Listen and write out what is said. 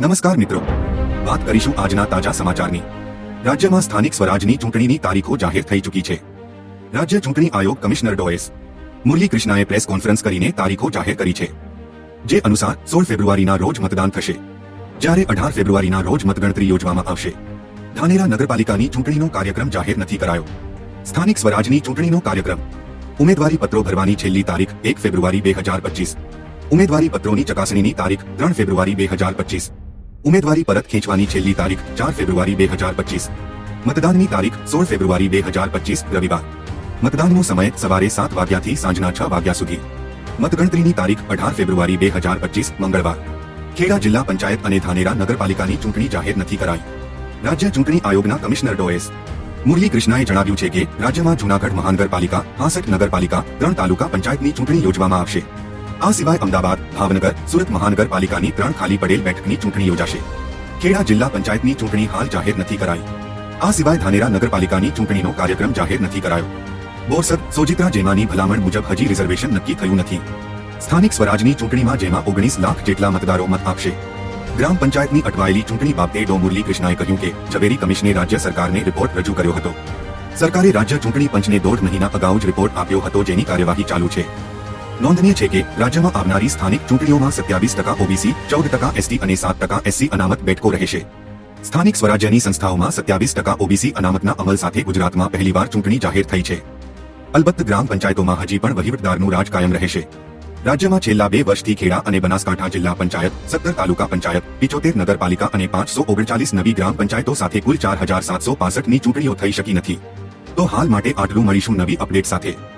નમસ્કાર મિત્રો. વાત કરીશું આજના તાજા સમાચારની. રાજ્યમાં સ્થાનિક સ્વરાજની ચૂંટણીની તારીખો જાહેર થઈ ચૂકી છે. રાજ્ય ચૂંટણી આયોગ કમિશનર ડોએસ મુરલી કૃષ્ણાએ પ્રેસ કોન્ફરન્સ કરીને તારીખો જાહેર કરી છે. જે અનુસાર સોળ ફેબ્રુઆરીના રોજ મતદાન થશે. જ્યારે અઢાર ફેબ્રુઆરીના રોજ મતગણતરી યોજવામાં આવશે. ધાનેરા નગરપાલિકાની ચૂંટણીનો કાર્યક્રમ જાહેર નથી કરાયો. સ્થાનિક સ્વરાજની ચૂંટણીનો કાર્યક્રમ. ઉમેદવારી પત્રો ભરવાની છેલ્લી તારીખ એક ફેબ્રુઆરી બે હજાર પચીસ. ઉમેદવારી પત્રોની ચકાસણીની તારીખ ત્રણ ફેબ્રુઆરી બે હજાર પચીસ. ઉમેદવારી પરત ખેંચવાની છેલ્લી તારીખ ચાર ફેબ્રુઆરી બે હજાર પચીસ. મતદાનની તારીખ સોળ ફેબ્રુઆરી બે હજાર પચીસ, રવિવાર. મતદાનનો સમય સવારે સાત વાગ્યાથી સાંજના છ વાગ્યા સુધી. મતગણતરીની તારીખ અઢાર ફેબ્રુઆરી બે હજાર પચીસ, મંગળવાર. ખેડા જિલ્લા પંચાયત અને ધાનેરા નગરપાલિકાની ચૂંટણી જાહેર નથી કરાઈ. રાજ્ય ચૂંટણી આયોગના કમિશનર ડોએસ મુરલી કૃષ્ણાએ જણાવ્યું છે કે રાજ્યમાં જૂનાગઢ મહાનગરપાલિકા, હાસઠ નગરપાલિકા, ત્રણ તાલુકા પંચાયતની ચૂંટણી યોજવામાં આવશે. આ સિવાય અમદાવાદ, ભાવનગર, સુરત મહાનગરપાલિકાની ત્રણ ખાલી પડેલ બેઠકની ચૂંટણી યોજાશે. ખેડા જિલ્લા પંચાયતની ચૂંટણી હાલ જાહેર નથી કરાઈ. આ સિવાય ધાનેરા નગરપાલિકાની ચૂંટણીનો કાર્યક્રમ જાહેર નથી કરાયો. બોરસદ સોજિત્રા જેમાની ભલામણ મુજબ હજી રિઝર્વેશન નક્કી થયું નથી. સ્થાનિક સ્વરાજની ચૂંટણીમાં જેમાં ઓગણીસ લાખ જેટલા મતદારો મત આપશે. ગ્રામ પંચાયતની અટવાયેલી ચૂંટણી બાબતે ડો મુરલી કૃષ્ણાએ કહ્યું કે ઝવેરી કમિશને રાજ્ય સરકારને રિપોર્ટ રજૂ કર્યો હતો. સરકારે રાજ્ય ચૂંટણી પંચને દોઢ મહિના અગાઉ જ રિપોર્ટ આપ્યો હતો જેની કાર્યવાહી ચાલુ છે. નોંધનીય છે કે રાજ્યમાં આવનારી સ્થાનિક ચૂંટણીઓમાં સત્યાવીસ ટકા ઓબીસી, ચૌદ ટકા એસટી અને સાત ટકા એસસી અનામત બેઠકો રહેશે. સ્થાનિક સ્વરાજ્યની સંસ્થાઓમાં સત્યાવીસ ટકા ઓબીસી અનામતના અમલ સાથે ગુજરાતમાં પહેલીવાર ચૂંટણી જાહેર થઈ છે. અલબત્ત ગ્રામ પંચાયતોમાં હજી પણ વહીવટદારનું રાજ કાયમ રહેશે. રાજ્યમાં છેલ્લા બે વર્ષથી ખેડા અને બનાસકાંઠા જિલ્લા પંચાયત, સત્તર તાલુકા પંચાયત, પિચોતેર નગરપાલિકા અને પાંચસો ઓગણચાલીસ નવી ગ્રામ પંચાયતો સાથે કુલ ચાર હજાર સાતસો પાસઠની ચૂંટણીઓ થઈ શકી નથી. તો હાલ માટે આટલું મળીશું નવી અપડેટ સાથે.